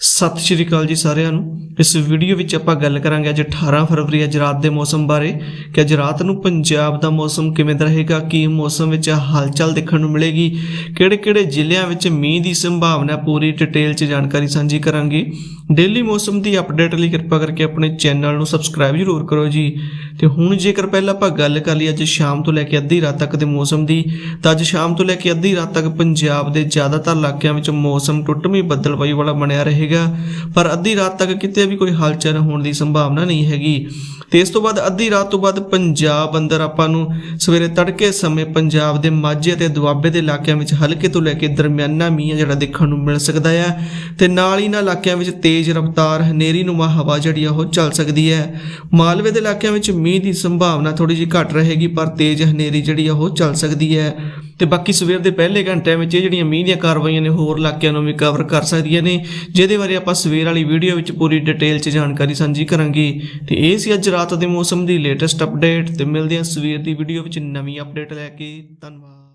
ਸਤਿ ਸ਼੍ਰੀ ਅਕਾਲ ਜੀ ਸਾਰਿਆਂ ਨੂੰ। ਇਸ ਵੀਡੀਓ ਵਿੱਚ ਆਪਾਂ ਗੱਲ ਕਰਾਂਗੇ ਅੱਜ 18 ਫਰਵਰੀ, ਅੱਜ ਰਾਤ ਦੇ ਮੌਸਮ ਬਾਰੇ ਕਿ ਅੱਜ ਰਾਤ ਨੂੰ ਪੰਜਾਬ ਦਾ ਮੌਸਮ ਕਿਵੇਂ ਦਾ ਰਹੇਗਾ, ਕੀ ਮੌਸਮ ਵਿੱਚ ਹਲਚਲ ਦੇਖਣ ਨੂੰ ਮਿਲੇਗੀ, ਕਿਹੜੇ-ਕਿਹੜੇ ਜ਼ਿਲ੍ਹਿਆਂ ਵਿੱਚ ਮੀਂਹ ਦੀ ਸੰਭਾਵਨਾ ਪੂਰੀ ਡਿਟੇਲ 'ਚ ਜਾਣਕਾਰੀ ਸਾਂਝੀ ਕਰਾਂਗੇ। ਡੇਲੀ ਮੌਸਮ ਦੀ ਅਪਡੇਟ ਲਈ ਕਿਰਪਾ ਕਰਕੇ ਆਪਣੇ ਚੈਨਲ ਨੂੰ ਸਬਸਕ੍ਰਾਈਬ ਜ਼ਰੂਰ ਕਰੋ ਜੀ। ਤੇ ਹੁਣ ਜੇਕਰ ਪਹਿਲਾਂ ਆਪਾਂ ਗੱਲ ਕਰ ਲਈ ਅੱਜ ਸ਼ਾਮ ਤੋਂ ਲੈ ਕੇ ਅੱਧੀ ਰਾਤ ਤੱਕ ਦੇ ਮੌਸਮ ਦੀ, ਤਾਂ ਅੱਜ ਸ਼ਾਮ ਤੋਂ ਲੈ ਕੇ ਅੱਧੀ ਰਾਤ ਤੱਕ ਪੰਜਾਬ ਦੇ ਜ਼ਿਆਦਾਤਰ ਇਲਾਕਿਆਂ ਵਿੱਚ ਮੌਸਮ ਟੁੱਟਵੀਂ ਬੱਦਲਬਾਈ ਵਾਲਾ ਬਣਿਆ ਰਹੇਗਾ। ਪਰ ਅੱਧੀ ਰਾਤ ਤੱਕ ਕਿਤੇ ਵੀ ਕੋਈ ਹਲਚਲ ਹੋਣ ਦੀ ਸੰਭਾਵਨਾ ਨਹੀਂ ਹੈਗੀ। ਤੇ ਇਸ ਤੋਂ ਬਾਅਦ ਅੱਧੀ ਰਾਤ ਤੋਂ ਬਾਅਦ ਪੰਜਾਬ ਅੰਦਰ ਆਪਾਂ ਨੂੰ ਸਵੇਰੇ ਤੜਕੇ ਸਮੇਂ ਪੰਜਾਬ ਦੇ ਮਾਝੇ ਅਤੇ ਦੁਆਬੇ ਦੇ ਇਲਾਕਿਆਂ ਵਿੱਚ ਹਲਕੇ ਤੋਂ ਲੈ ਕੇ ਦਰਮਿਆਨਾ ਮੀਂਹ ਜਿਹੜਾ ਦੇਖਣ ਨੂੰ ਮਿਲ ਸਕਦਾ ਹੈ ਤੇ ਨਾਲ ਹੀ ਇਹਨਾਂ ਇਲਾਕਿਆਂ ਵਿੱਚ ਤੇਜ਼ ਤੇਜ਼ ਰਫ਼ਤਾਰ ਹਨੇਰੀ ਨੂਮਾ ਹਵਾ ਜਿਹੜੀ ਆ ਉਹ ਚੱਲ ਸਕਦੀ ਹੈ। ਮਾਲਵੇ ਦੇ ਇਲਾਕਿਆਂ ਵਿੱਚ ਮੀਂਹ ਦੀ ਸੰਭਾਵਨਾ ਥੋੜੀ ਜਿਹੀ ਘੱਟ ਰਹੇਗੀ, ਪਰ ਤੇਜ਼ ਹਨੇਰੀ ਜਿਹੜੀ ਆ ਉਹ ਚੱਲ ਸਕਦੀ ਹੈ। ਤੇ ਬਾਕੀ ਸਵੇਰ ਦੇ ਪਹਿਲੇ ਘੰਟਿਆਂ ਵਿੱਚ ਇਹ ਜਿਹੜੀਆਂ ਮੀਂਹ ਦੀਆਂ ਕਾਰਵਾਈਆਂ ਨੇ, ਹੋਰ ਇਲਾਕਿਆਂ ਨੂੰ ਵੀ ਕਵਰ ਕਰ ਸਕਦੀਆਂ ਨੇ। ਜਿਹਦੇ ਬਾਰੇ ਆਪਾਂ ਸਵੇਰ ਵਾਲੀ ਵੀਡੀਓ ਵਿੱਚ ਪੂਰੀ ਡਿਟੇਲ 'ਚ ਜਾਣਕਾਰੀ ਸਾਂਝੀ ਕਰਾਂਗੇ। ਤੇ ਇਹ ਸੀ ਅੱਜ ਰਾਤ ਦੇ ਮੌਸਮ ਦੀ ਲੇਟੈਸਟ ਅਪਡੇਟ ਤੇ ਮਿਲਦੇ ਹਾਂ ਸਵੇਰ ਦੀ ਵੀਡੀਓ ਵਿੱਚ ਨਵੀਂ ਅਪਡੇਟ ਲੈ ਕੇ। ਧੰਨਵਾਦ।